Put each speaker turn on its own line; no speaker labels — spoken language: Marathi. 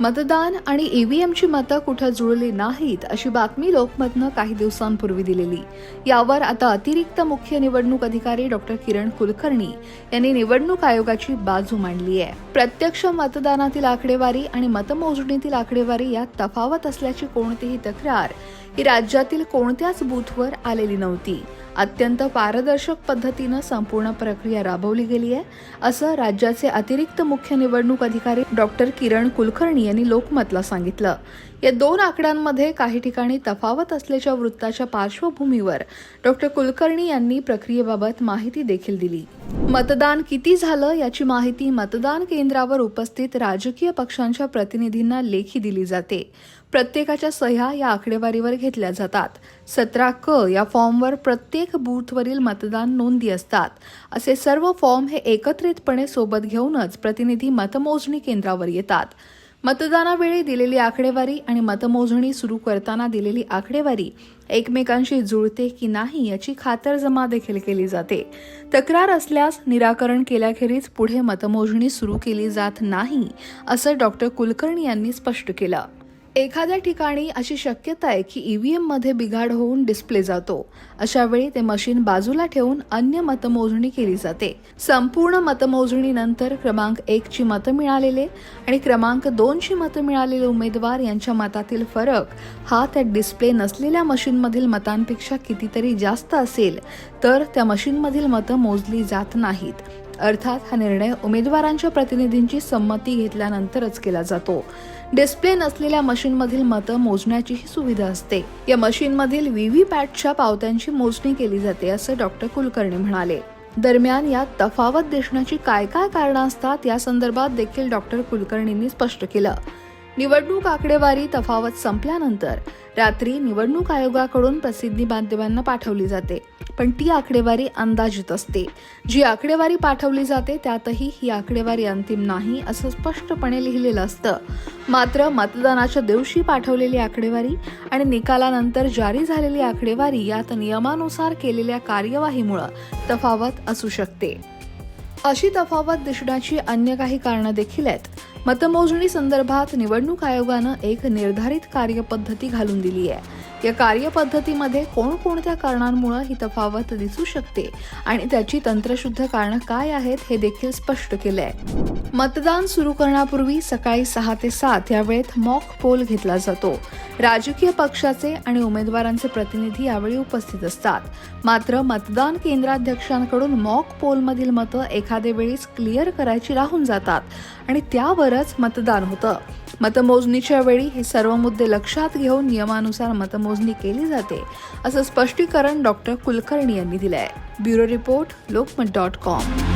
मतदान आणि ईव्हीएमची मतं कुठं जुळली नाहीत अशी बातमी लोकमतनं काही दिवसांपूर्वी दिलेली. यावर आता अतिरिक्त मुख्य निवडणूक अधिकारी डॉक्टर किरण कुलकर्णी यांनी निवडणूक आयोगाची बाजू मांडली आहे. प्रत्यक्ष मतदानातील आकडेवारी आणि मतमोजणीतील आकडेवारी यात तफावत असल्याची कोणतीही तक्रार ही राज्यातील कोणत्याच बूथवर आलेली नव्हती. अत्यंत पारदर्शक पद्धतीनं संपूर्ण प्रक्रिया राबवली गेली आहे असं राज्याचे अतिरिक्त मुख्य निवडणूक अधिकारी डॉक्टर किरण कुलकर्णी यांनी लोकमतला सांगितलं. या दोन आकड्यांमध्ये काही ठिकाणी तफावत असल्याच्या वृत्ताच्या पार्श्वभूमीवर डॉक्टर कुलकर्णी यांनी प्रक्रियेबाबत माहिती देखील दिली. मतदान किती झालं याची माहिती मतदान केंद्रावर उपस्थित राजकीय पक्षांच्या प्रतिनिधींना लेखी दिली जाते. प्रत्येकाच्या सह्या या आकडेवारीवर घेतल्या जातात. सतरा क या फॉर्मवर प्रत्येक बूथवरील मतदान नोंदी असतात. असे सर्व फॉर्म हे एकत्रितपणे सोबत घेऊनच प्रतिनिधी मतमोजणी केंद्रावर येतात. मतदानावेळी दिलेली आकडेवारी आणि मतमोजणी सुरू करताना दिलेली आकडेवारी एकमेकांशी जुळते की नाही याची खातरजमा देखील केली जाते. तक्रार असल्यास निराकरण केल्याखेरीज पुढे मतमोजणी सुरू केली जात नाही असं डॉक्टर कुलकर्णी यांनी स्पष्ट केलं. एखाद्या ठिकाणी अशी शक्यता आहे की ई व्ही एममध्ये बिघाड होऊन डिस्प्ले जातो. अशा वेळी ते मशीन बाजूला ठेवून अन्य मतमोजणी केली जाते. संपूर्ण मतमोजणीनंतर क्रमांक एक ची मतं मिळालेले आणि क्रमांक दोनची मतं मिळालेले उमेदवार यांच्या मतातील फरक हा त्या डिस्प्ले नसलेल्या मशीनमधील मतांपेक्षा कितीतरी जास्त असेल तर त्या मशीनमधील मतं मोजली जात नाहीत. अर्थात हा निर्णय उमेदवारांच्या प्रतिनिधींची संमती घेतल्यानंतरच केला जातो. डिस्प्ले नसलेल्या मशीनमधील मतं मोजण्याचीही सुविधा असते. या मशीनमधील व्ही पॅटच्या पावत्यांची मोजणी केली जाते असं डॉक्टर कुलकर्णी म्हणाले. दरम्यान यात तफावत दिसण्याची काय काय कारणं असतात या संदर्भात देखील डॉक्टर कुलकर्णींनी स्पष्ट केलं. निवडणूक आकडेवारी तफावत संपल्यानंतर रात्री निवडणूक आयोगाकडून प्रसिद्धी माध्यमांना पाठवली जाते. पण ती आकडेवारी अंदाजित असते. जी आकडेवारी पाठवली जाते त्यातही ही आकडेवारी अंतिम नाही असं स्पष्टपणे लिहिलेलं असतं. मात्र मतदानाच्या दिवशी पाठवलेली आकडेवारी आणि निकालानंतर जारी झालेली आकडेवारी यात नियमानुसार केलेल्या कार्यवाहीमुळं तफावत असू शकते. अशी तफावत दिसण्याची अन्य काही कारणं देखील आहेत. मतमोजणी संदर्भात निवडणूक आयोगानं एक निर्धारित कार्यपद्धती घालून दिली आहे. या कार्यपद्धतीमध्ये कोणकोणत्या कारणांमुळे ही तफावत दिसू शकते आणि त्याची तंत्रशुद्ध कारणं काय आहेत हे देखील स्पष्ट केले आहे मतदान सुरू करण्यापूर्वी सकाळी सहा ते सात या वेळेत मॉक पोल घेतला जातो. राजकीय पक्षाचे आणि उमेदवारांचे प्रतिनिधी यावेळी उपस्थित असतात. मात्र मतदान केंद्राध्यक्षांकडून मॉक पोलमधील मतं एखाद्या वेळीच क्लिअर करायची राहून जातात आणि त्यावरच मतदान होतं. मतमोजणीच्या वेळी हे सर्व मुद्दे लक्षात घेऊन नियमानुसार मतमोजणी केली जाते. असं स्पष्टीकरण डॉक्टर कुलकर्णी यांनी दिलंय. Bureau report Lokmat dot com.